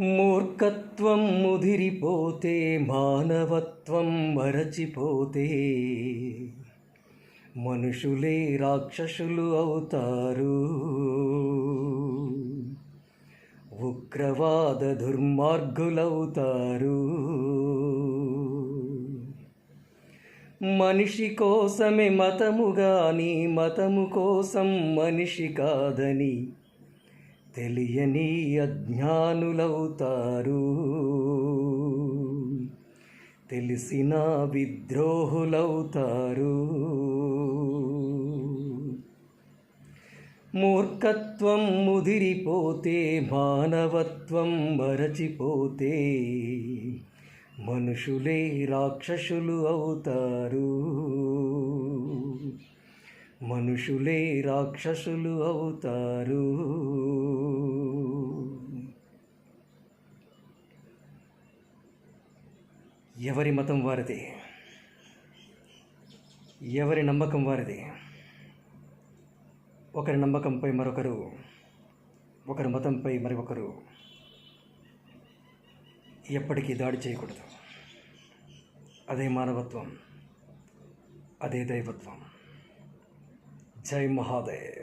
మూర్ఖత్వం ముదిరిపోతే మానవత్వం మరచిపోతే. మనుషులే రాక్షసులు అవుతారు. ఉగ్రవాద దుర్మార్గులవుతారు. మనిషి కోసమే మతము గాని మతము కోసం మనిషి కాదని తెలియని అజ్ఞానులవుతారు. తెలిసిన విద్రోహులవుతారు. మూర్ఖత్వం ముదిరిపోతే మానవత్వం మరచిపోతే మనుషులే రాక్షసులు అవుతారు. మనుషులే రాక్షసులు అవుతారు. ఎవరి మతం వారిది? ఎవరి నమ్మకం వారిది? ఒకరి నమ్మకంపై మరొకరు ఒకరి మతంపై మరొకరు ఎప్పటికీ దాడి చేయకూడదు. అదే మానవత్వం అదే దైవత్వం. జై మహాదేవ్